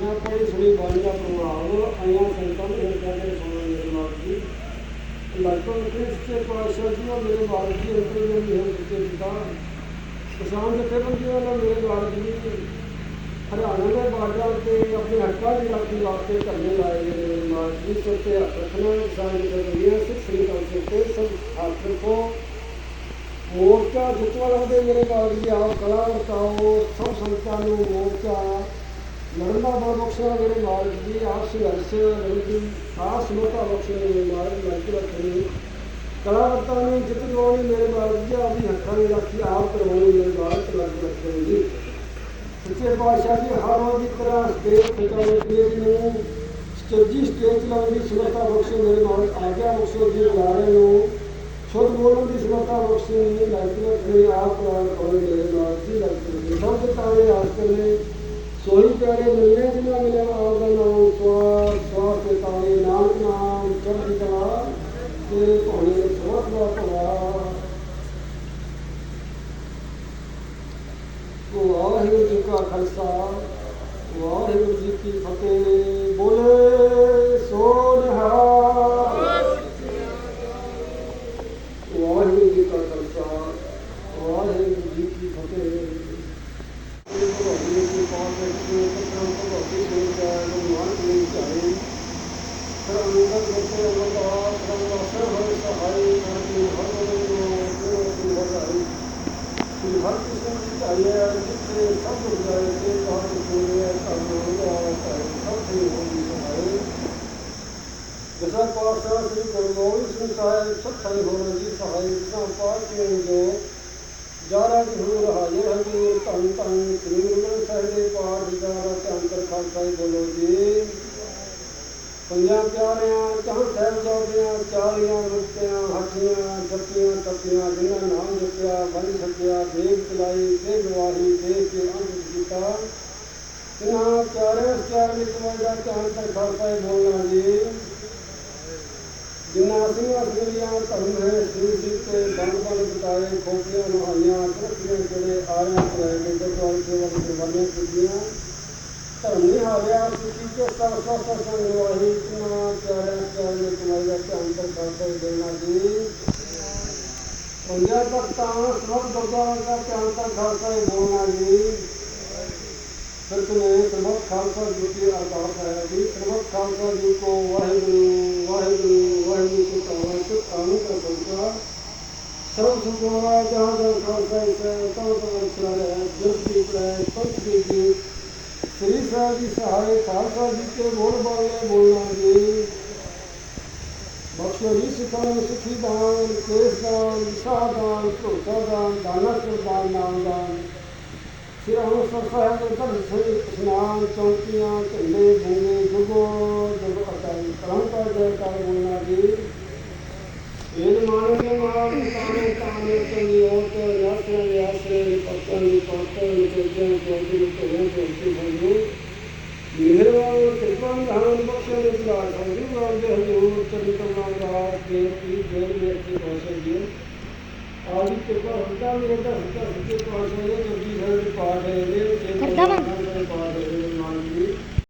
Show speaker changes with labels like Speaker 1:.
Speaker 1: ਸੁਣਾ ਕੋਈ ਸੁਣੀ ਬਾਣੀ ਦਾ ਪ੍ਰਭਾਵ ਆਇਆ ਸੰਤਾਂ ਦੇ ਹਿਰਦੇ ਦੇ ਸੁਣਨ ਮੇਰੇ ਨਾਲ ਜੀ ਲਗਭਗ ਕ੍ਰਿਸਤੇ ਪਾਸ਼ਾ ਜੀ ਉਹ ਮੇਰੇ ਬਾਲ ਜੀ ਅੰਤਰ ਦੇ ਵੀ ਹੈ ਜਿੱਤੇ ਪਿਤਾ ਕਿਸਾਨ ਜਥੇਬੰਦੀਆਂ ਨਾਲ ਮੇਰੇ ਬਾਲ ਜੀ ਹਰਿਆਣਾ ਦੇ ਬਾਰਡਰ ਤੇ ਆਪਣੇ ਹੱਕਾਂ ਦੀ ਰਾਖੀ ਵਾਸਤੇ ਧਰਨੇ ਲਾਏ ਗਏ ਨੇ। ਮਾਰ ਜੀ ਸਿਰ ਤੇ ਹੱਥ ਰੱਖਣਾ ਕਿਸਾਨ ਜਥੇਬੰਦੀਆਂ ਸਿਰ ਸ੍ਰੀ ਅਕਾਲ ਤੇ ਸਭ ਹੱਥ ਰੱਖੋ। ਮੋਰਚਾ ਜਿੱਤਵਾ ਲਾਉਂਦੇ ਮੇਰੇ ਬਾਲ ਜੀ ਆਓ ਕਲਾ ਵਰਤਾਓ। ਸਭ ਸੰਤਾਂ ਨੂੰ ਮੋਰਚਾ ਲੜਨ ਦਾ ਬਲ ਬਖਸ਼ਣਾ ਮੇਰੇ ਬਾਲ ਜੀ ਆਪ ਸੰਘਰਸ਼ ਰਣਜੀ ਆਪ ਸਮਤਾ ਬਖਸ਼ਣਾ ਮੇਰੇ ਬਾਲ ਜੀ ਰੱਖਣੀ। ਕਲਾ ਨੂੰ ਜਿੱਤ ਦਿਵਾਉਣੀ ਮੇਰੇ ਬਾਲ ਜੀ ਆਪ ਦੀ ਹੱਥਾਂ ਦੀ ਰਾਖੀ, ਆਪ ਕਰਵਾਉਣੀ ਮੇਰੇ ਮਾਲਕ ਜੀ ਲੱਗ ਰੱਖਣੀ। ਜੀ ਸੱਚੇ ਪਾਤਸ਼ਾਹ ਜੀ, ਹਰ ਰੋਜ਼ ਦੀ ਤਰ੍ਹਾਂ ਸਟੇਜ ਤੇ ਜਾਓ ਸਟੇਜ ਨੂੰ ਸਟੇਜੀ ਸਟੇਜ ਲਾਉਣ ਦੀ ਸਮਰੱਥਾ ਬਖਸ਼ੋ ਮੇਰੇ ਨਾਲ ਆਗਿਆ ਬਖਸ਼ੋ ਜੀ ਬੁਲਾਰੇ ਨੂੰ ਸ਼ੁੱਧ ਬੋਲਣ ਦੀ ਸਮਰੱਥਾ ਬਖਸ਼ੋ ਜੀ ਲਾਇਕ ਰੱਖਣੀ, ਆਪ ਪ੍ਰਦਾਨ ਮੇਰੇ ਨਾਲ ਜੀ ਲਾਇਕ ਸਭ ਦੇ ਤਾਰੇ ਆਸਤੇ ਨੇ ਸੋਈ ਮਿਲਨੇ ਜਿਨ੍ਹਾਂ ਮਿਲਿਆ ਆਪ ਦਾ ਨਾਮ ਸਵਾਸ ਸਵਾਸ ਤੇ ਤਾਰੇ ਨਾਨਕ ਨਾਮ ਚੜ੍ਹਦੀ ਕਲਾ ਤੇਰੇ ਭਾਣੇ ਸਵਾਸ ਦਾ ਭਲਾ। ਵਾਹਿਗੁਰੂ ਜੀ ਕਾ ਖਾਲਸਾ, ਵਾਹਿਗੁਰੂ ਜੀ ਕੀ ਫਤਿਹ। ਬੋਲੇ ਸੋ ਨਿਹਾਲ ਵਾਹਿਗੁਰੂ ਜੀ ਕਾ ਖਾਲਸਾ, ਵਾਹਿਗੁਰੂ ਜੀ ਕੀ ਫਤਿਹ ਇਹ ਭਗਵਾਨ ਜੀ ਪਾਸ ਵਿੱਚ ਸਤਨਾਮ ਭਗਵਤੀ ਸਿੰਘ ਦਾ ਗੁਰਮਾਨ ਜੀ ਚਾਹੇ ਸਰਵੰਗਤ ਵਿੱਚ ਅਵਤਾਰ ਸਰਵਸਰ ਹੋਏ ਸਹਾਈ ਨਾਤੀ ਹਰ ਵੇਲੇ ਨੂੰ ਗੁਰੂ ਵਧਾਈ ਸ੍ਰੀ ਹਰਿਕ੍ਰਿਸ਼ਨ ਜੀ ਚਾਹੀਏ ਜਿੱਥੇ ਸਭ ਕੁਝ ਜਾਏ ਤੇ ਬਹੁਤ ਪੂਰੇ ਧਰਮ ਦਾ ਹੈ ਸਭ ਤੇ ਹੋਣੀ ਸਹਾਈ ਦਸਾਂ ਪਾਤਸ਼ਾਹ ਸ੍ਰੀ ਗੁਰੂ ਗੋਬਿੰਦ ਸਿੰਘ ਸਾਹਿਬ ਸਤਿ ਹੋਣਾ ਜੀ ਸਹਾਈ ਦਸਾਂ ਪਾਤਸ਼ਾਹ ਜੋ ਜਾਰਾ ਗੁਰੂ ਹਾਜ਼ਰ ਹਜ਼ੂਰ ਧੰਨ ਧੰਨ ਸ੍ਰੀ ਗੁਰੂ ਗ੍ਰੰਥ ਸਾਹਿਬ ਦੇ ਪਾਠ ਜਾਰਾ ਧੰਨ ਖਾਲਸਾ ਜੀ ਬੋਲੋ ਜੀ ਪੰਜਾਂ ਪਿਆਰਿਆਂ ਚਾਹ ਸਾਹਿਬ ਚਾਲੀਆਂ ਰੁੱਤਿਆਂ ਹੱਥੀਆਂ ਜੱਪੀਆਂ ਤੱਪੀਆਂ ਜਿਨ੍ਹਾਂ ਨਾਮ ਜਪਿਆ ਬੰਦ ਸਕਿਆ ਦੇਖ ਚਲਾਈ ਤੇ ਗਵਾਹੀ ਦੇ ਕੇ ਅੰਤ ਕੀਤਾ। ਤਿਨਾਂ ਚਾਰੇ ਚਾਰ ਵਿੱਚ ਵਜਦਾ ਧੰਨ ਧੰਨ ਖਾਲਸਾ ਜੀ ਬੋਲਣਾ ਜੀ। ਜਿਨ੍ਹਾਂ ਸਿੰਘਾਂ ਸਿੰਘੀਆਂ ਧਰਮ ਹੈ ਸਿਰ ਸਿਰ ਤੇ ਬੰਦ ਬੰਦ ਬਿਤਾਏ ਖੋਪੀਆਂ ਨਹਾਈਆਂ ਤਰੱਕੀਆਂ ਜਿਹੜੇ ਆਰਿਆਂ ਕਰਾਏ ਗਏ ਗੁਰਦੁਆਰੇ ਸੇਵਾ ਦੀ ਕੁਰਬਾਨੀਆਂ ਕੀਤੀਆਂ। ਧਰਮੀ ਨਹੀਂ ਹਾਰਿਆ ਕੇ ਸਭ ਸਭ ਸਭ ਸੰਗਵਾਹੀ ਤਿਨਾਂ ਚਾਰਿਆਂ ਚਾਰ ਨੇ ਕਮਾਈ ਦਾ ਧਿਆਨ ਜੀ ਦੇਣਾ ਜੀ ਪੰਜਾਂ ਤੱਕ ਸਭ ਗੁਰਦੁਆਰਾ ਦਾ ਧਿਆਨ ਪਰ ਖਾਲਸਾ ਜੀ ਬੋਲਣਾ ਜੀ ਫਿਰ ਤੁਮੇ ਸਰਬਤ ਖਾਲਸਾ ਜੀ ਕੀ ਅਰਦਾਸ ਹੈ ਜੀ ਸਰਬਤ ਖਾਲਸਾ ਜੀ ਕੋ ਵਾਹਿਗੁਰੂ ਵਾਹਿਗੁਰੂ ਵਾਹਿਗੁਰੂ ਜੀ ਕਾ ਵਾਹਿਗੁਰੂ ਆਮਿਨ ਕਰ ਸੰਤਾ ਸਰਬ ਸੁਖਵਾ ਜਹਾਂ ਜਹਾਂ ਖਾਲਸਾ ਇਸ ਤਉ ਤਉ ਚਲਾ ਹੈ ਜਸ ਪ੍ਰੈ ਪੰਥ ਦੀ ਜੀ ਸ੍ਰੀ ਸਾਹਿਬ ਦੀ ਸਹਾਇ ਖਾਲਸਾ ਜੀ ਕੇ ਬੋਲ ਬਾਲੇ ਬੋਲਣਾ ਜੀ ਬਖਸ਼ੋ ਜੀ ਸਿੱਖਾਂ ਸਿੱਖੀ ਦਾਨ, ਕੇਸ ਦਾਨ, ਵਿਸ਼ਾ ਦਾਨ ਝੋਟਾ ਦਾਨ, ਦਾਨਾ ਸਰਦਾਨ ਨਾਮ ਦਾਨ। ਸ੍ਰੀ ਅੰਮ੍ਰਿਤਸਰ ਸਾਹਿਬ ਦੇ ਧਰਮ ਸੇ ਇਸ਼ਨਾਨ ਚੌਂਕੀਆਂ, ਝੰਡੇ ਬੂਨੇ ਜੁਗੋ, ਜੁਗ ਅਟਾਈ ਕਰਮ ਕਰ ਜੈ। ਕਰ ਬੋਲਣਾ ਜੀ ਇਹ ਮਾਨੋ ਕੇ ਮਾਰ ਤਾਨੇ ਤਾਨੇ ਚੰਗੀ ਔਤ ਯਾਸੇ ਯਾਸੇ ਪਤਨ ਪਤਨ ਚੇਜਨ ਚੋਦੀ ਤੇ ਚੋਦੀ ਹੋਈ ਮਿਹਰਬਾਨ ਕਿਰਪਾ ਨਿਧਾਨ ਬਖਸ਼ੇ ਦੇ ਦਿਲਾਰ ਸੰਗੀ ਮਾਰ ਦੇ ਹਜੂਰ ਚਰਨ ਕਰਨਾ ਦਾ ਕੇ ਕੀ ਦੇ ਮੇਰੇ ਕੀ ਪਹੁੰਚ ਜੀ ਆਦੀ ਕਿਰਪਾ ਹੁੰਦਾ ਮੇਰੇ ਦਾ ਹੁੰਦਾ ਸੱਚੇ ਪਾਤਸ਼ਾਹ ਦੇ ਜਪਜੀ ਸਾਹਿਬ ਦੇ ਪਾਠ ਹੈ ਇਹਦੇ
Speaker 2: ਕਰਦਾ ਵਾ।
Speaker 1: ਪਾਠ ਹੈ ਜੀ